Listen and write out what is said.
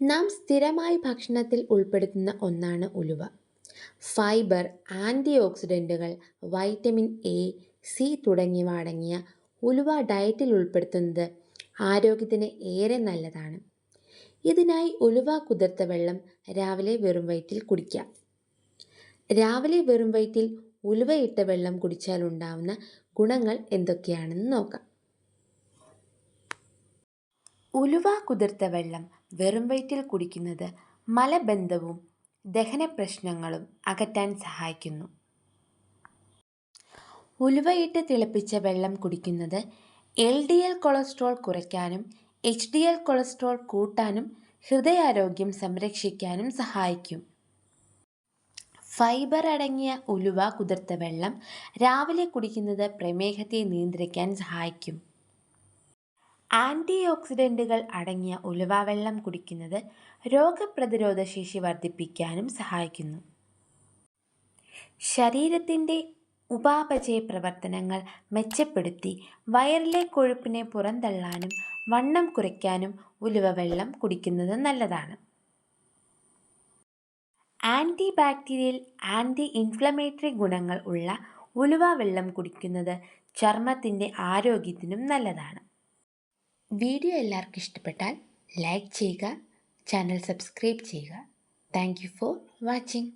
നാം സ്ഥിരമായി ഭക്ഷണത്തിൽ ഉൾപ്പെടുത്തുന്ന ഒന്നാണ് ഉലുവ. ഫൈബർ ആന്റി ഓക്സിഡന്റുകൾ വൈറ്റമിൻ എ സി തുടങ്ങിയവ അടങ്ങിയ ഉലുവ ഡയറ്റിൽ ഉൾപ്പെടുത്തുന്നത് ആരോഗ്യത്തിന് ഏറെ നല്ലതാണ്. ഇതിനായി ഉലുവ കുതിർത്ത വെള്ളം രാവിലെ വെറും വയറ്റിൽ കുടിക്കാം. രാവിലെ വെറും വയറ്റിൽ ഉലുവയിട്ട വെള്ളം കുടിച്ചാൽ ഉണ്ടാവുന്ന ഗുണങ്ങൾ എന്തൊക്കെയാണെന്ന് നോക്കാം. ഉലുവ കുതിർത്ത വെള്ളം വെറും വയറ്റിൽ കുടിക്കുന്നത് മലബന്ധവും ദഹന പ്രശ്നങ്ങളും അകറ്റാൻ സഹായിക്കുന്നു. ഉലുവയിട്ട് തിളപ്പിച്ച വെള്ളം കുടിക്കുന്നത് എൽ ഡി എൽ കൊളസ്ട്രോൾ കുറയ്ക്കാനും എച്ച് ഡി എൽ കൊളസ്ട്രോൾ കൂട്ടാനും ഹൃദയാരോഗ്യം സംരക്ഷിക്കാനും സഹായിക്കും. ഫൈബർ അടങ്ങിയ ഉലുവ കുതിർത്ത വെള്ളം രാവിലെ കുടിക്കുന്നത് പ്രമേഹത്തെ നിയന്ത്രിക്കാൻ സഹായിക്കും. ആന്റി ഓക്സിഡന്റുകൾ അടങ്ങിയ ഉലുവ വെള്ളം കുടിക്കുന്നത് രോഗപ്രതിരോധ ശേഷി വർദ്ധിപ്പിക്കാനും സഹായിക്കുന്നു. ശരീരത്തിന്റെ ഉപാപചയ പ്രവർത്തനങ്ങൾ മെച്ചപ്പെടുത്തി വയറിലെ കൊഴുപ്പിനെ പുറന്തള്ളാനും വണ്ണം കുറയ്ക്കാനും ഉലുവ വെള്ളം കുടിക്കുന്നത് നല്ലതാണ്. ആന്റി ബാക്ടീരിയൽ ആന്റി ഇൻഫ്ലമേറ്ററി ഗുണങ്ങൾ ഉള്ള ഉലുവ വെള്ളം കുടിക്കുന്നത് ചർമ്മത്തിന്റെ ആരോഗ്യത്തിനും നല്ലതാണ്. വീഡിയോ എല്ലാവർക്കും ഇഷ്ടപ്പെട്ടാൽ ലൈക്ക് ചെയ്യുക ചാനൽ സബ്സ്ക്രൈബ് ചെയ്യുക. Thank for watching.